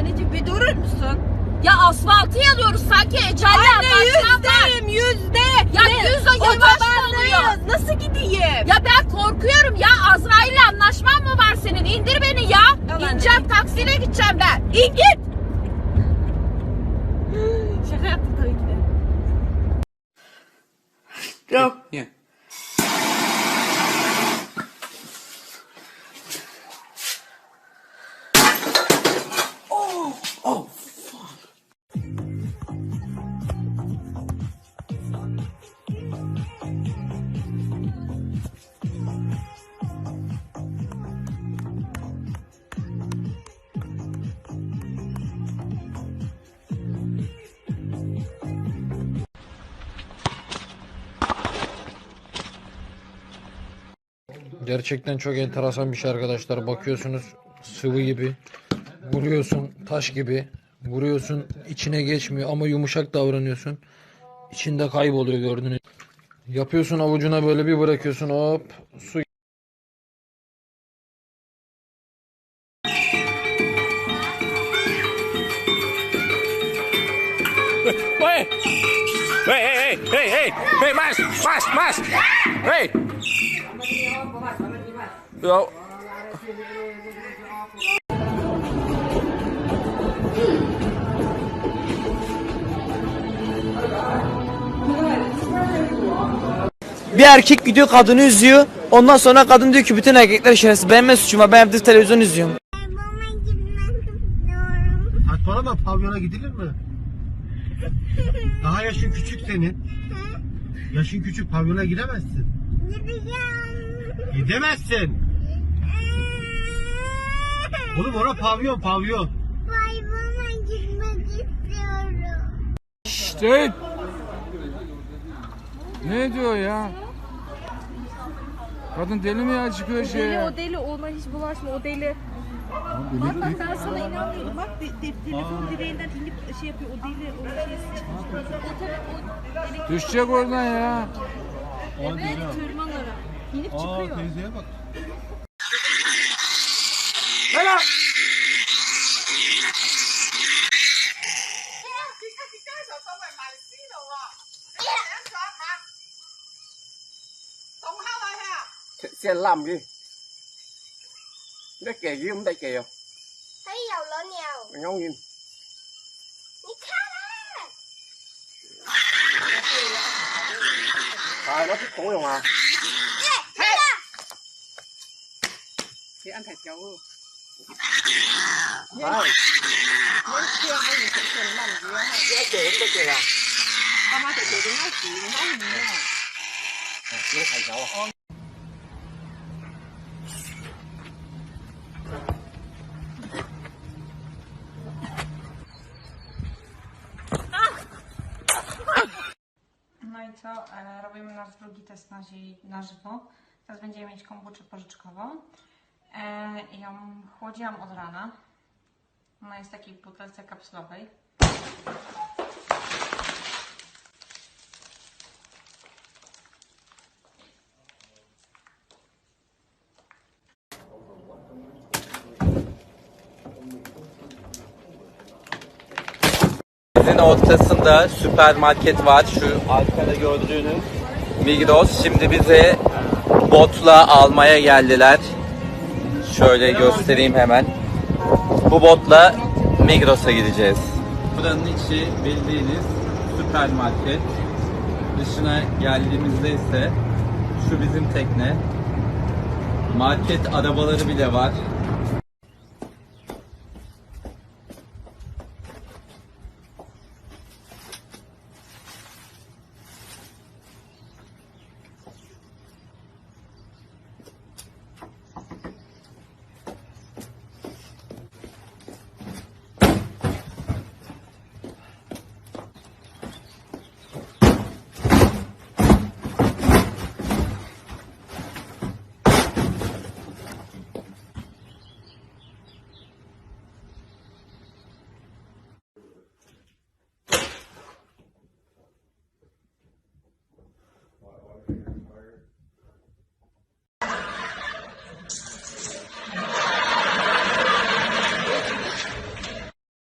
Anneciğim bir durur musun? Ya asfaltı yanıyoruz sanki ecelle Anne yüz anlaşmam var. derim yüzde. Ya Ne? yüz o yavaş oluyor? Nasıl gideyim? Ya ben korkuyorum ya Azrail'le anlaşman mı var senin? İndir beni ya. Yalan İneceğim taksiyle gideceğim ben. İn git. Şaka yaptım tabii ki de. Yok. Yeah. Gerçekten çok enteresan bir şey arkadaşlar. Bakıyorsunuz sıvı gibi. Vuruyorsun taş gibi. Vuruyorsun içine geçmiyor ama yumuşak davranıyorsun. İçinde kayboluyor gördüğünüz. Yapıyorsun avucuna böyle bir bırakıyorsun hop su Hey! Hey, hey, hey, hey, hey! Hey, mas, mas, mas! Hey! Ya Bir erkek gidiyor kadını üzüyor. Ondan sonra kadın diyor ki bütün erkekler şerefsiz. Benim ne suçum var? Ben evde televizyon izliyorum. Babama gitmek istiyorum. Saçmalama pavyona gidilir mi? Daha yaşın küçük senin. Yaşın küçük pavyona. Gideceğim. Gidemezsin. Oğlum ora pavyon pavyon. Babama gitmek istiyorum. işte. Ne diyor ya? Kadın deli mi ya çıkıyor şey Deli ya? o deli ona hiç bulaşma o deli. Bak bak ben sana inanmıyorum bak de, de, telefon direğinden inip şey yapıyor o deli o şey çıkmış. O tabii o deli Düşecek oradan ya. evet tırmanlara inip çıkıyor. Đấy là Xe làm gì? Nó kìa gì không đây kìa Thấy dầu lỡ nhiều Ngon nhìn. Rồi nó thích cũ rồi mà. Thế. Thế ăn thịt cháu Rồi. Mấy kia mấy gì cũng cần làm gì á. Dễ chịu No i co? E, robimy nasz drugi test na, na żywo. Teraz będziemy mieć kombuczę pożyczkową. E, ją chłodziłam od rana. Ona jest w takiej butelce kapsulowej. Denizin ortasında süpermarket var. Şu arkada gördüğünüz Migros. Şimdi bize botla almaya geldiler. Şöyle göstereyim hemen. Bu botla Migros'a gideceğiz. Buranın içi bildiğiniz süpermarket. Dışına geldiğimizde ise şu bizim tekne. Market arabaları bile var.